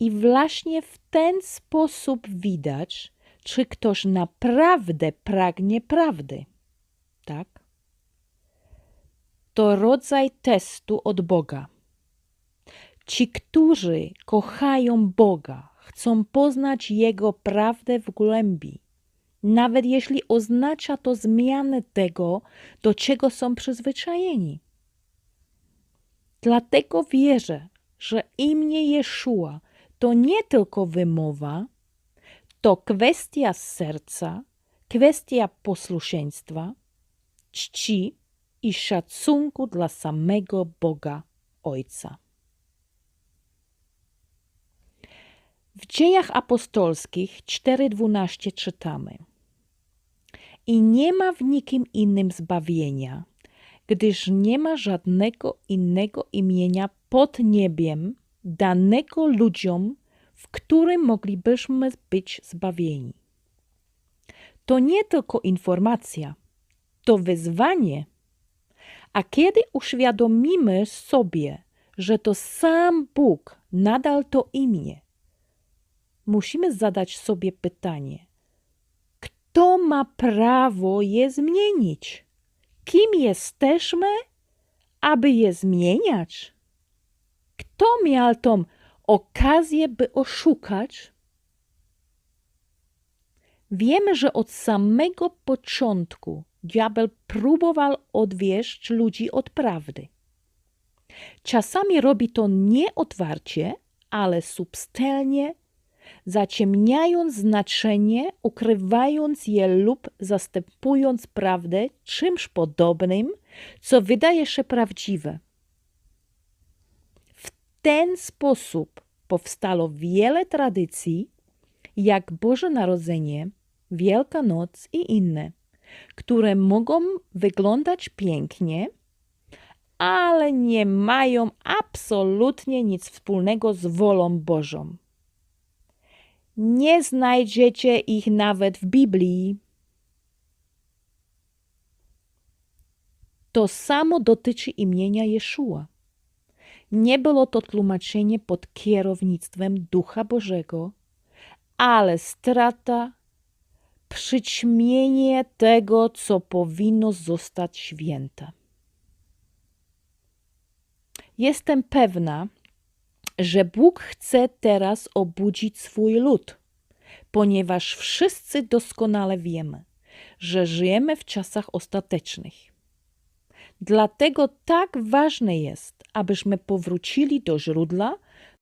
I właśnie w ten sposób widać, czy ktoś naprawdę pragnie prawdy. Tak? To rodzaj testu od Boga. Ci, którzy kochają Boga, chcą poznać Jego prawdę w głębi, nawet jeśli oznacza to zmianę tego, do czego są przyzwyczajeni. Dlatego wierzę, że imię Jeszua to nie tylko wymowa, to kwestia serca, kwestia posłuszeństwa, czci i szacunku dla samego Boga Ojca. W dziejach apostolskich 4:12 czytamy: I nie ma w nikim innym zbawienia, gdyż nie ma żadnego innego imienia pod niebiem danego ludziom, w którym moglibyśmy być zbawieni. To nie tylko informacja, to wyzwanie. A kiedy uświadomimy sobie, że to sam Bóg nadal to imię, musimy zadać sobie pytanie: kto ma prawo je zmienić? Kim jesteśmy, aby je zmieniać? Kto miał tą okazję, by oszukać? Wiemy, że od samego początku diabeł próbował odwieść ludzi od prawdy. Czasami robi to nie otwarcie, ale subtelnie, zaciemniając znaczenie, ukrywając je lub zastępując prawdę czymś podobnym, co wydaje się prawdziwe. Ten sposób powstało wiele tradycji, jak Boże Narodzenie, Wielka Noc i inne, które mogą wyglądać pięknie, ale nie mają absolutnie nic wspólnego z wolą Bożą. Nie znajdziecie ich nawet w Biblii. To samo dotyczy imienia Jeszua. Nie było to tłumaczenie pod kierownictwem Ducha Bożego, ale strata, przyćmienie tego, co powinno zostać święte. Jestem pewna, że Bóg chce teraz obudzić swój lud, ponieważ wszyscy doskonale wiemy, że żyjemy w czasach ostatecznych. Dlatego tak ważne jest, abyśmy powrócili do źródła